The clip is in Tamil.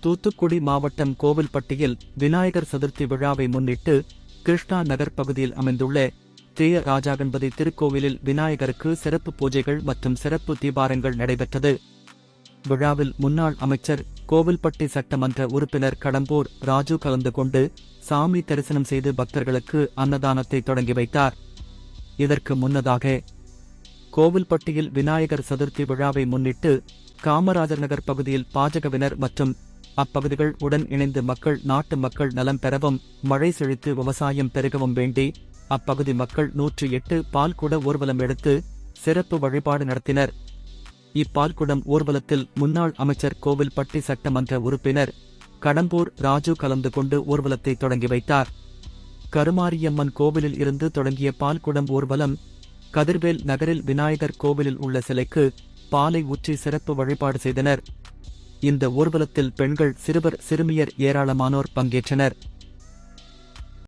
தூத்துக்குடி மாவட்டம் கோவில்பட்டியில் விநாயகர் சதுர்த்தி விழாவை முன்னிட்டு கிருஷ்ணா நகர் பகுதியில் அமைந்துள்ள தேய ராஜாகன்பதி திருக்கோவிலில் விநாயகருக்கு சிறப்பு பூஜைகள் மற்றும் சிறப்பு தீபாரங்கள் நடைபெற்றது. விழாவில் முன்னாள் அமைச்சர் கோவில்பட்டி சட்டமன்ற உறுப்பினர் கடம்பூர் ராஜு கலந்து கொண்டு சாமி தரிசனம் செய்து பக்தர்களுக்கு அன்னதானத்தை தொடங்கி வைத்தார். இதற்கு முன்னதாக கோவில்பட்டியில் விநாயகர் சதுர்த்தி விழாவை முன்னிட்டு காமராஜர் நகர் பகுதியில் பாஜகவினர் மற்றும் அப்பகுதிகள் உடன் இணைந்து மக்கள் நாட்டு மக்கள் நலம் பெறவும் மழை செழித்து விவசாயம் பெருகவும் வேண்டி அப்பகுதி மக்கள் நூற்றி எட்டு பால்குட ஊர்வலம் எடுத்து சிறப்பு வழிபாடு நடத்தினர். இப்பால்குடம் ஊர்வலத்தில் முன்னாள் அமைச்சர் கோவில்பட்டி சட்டமன்ற உறுப்பினர் கடம்பூர் ராஜு கலந்து கொண்டு ஊர்வலத்தை தொடங்கி வைத்தார். கருமாரியம்மன் கோவிலில் இருந்து தொடங்கிய பால்குடம் ஊர்வலம் கதிர்வேல் நகரில் விநாயகர் கோவிலில் உள்ள சிலைக்கு பாலை ஊற்றி சிறப்பு வழிபாடு செய்தனர். இந்த ஊர்வலத்தில் பெண்கள் சிறுவர் சிறுமியர் ஏராளமானோர் பங்கேற்றனர்.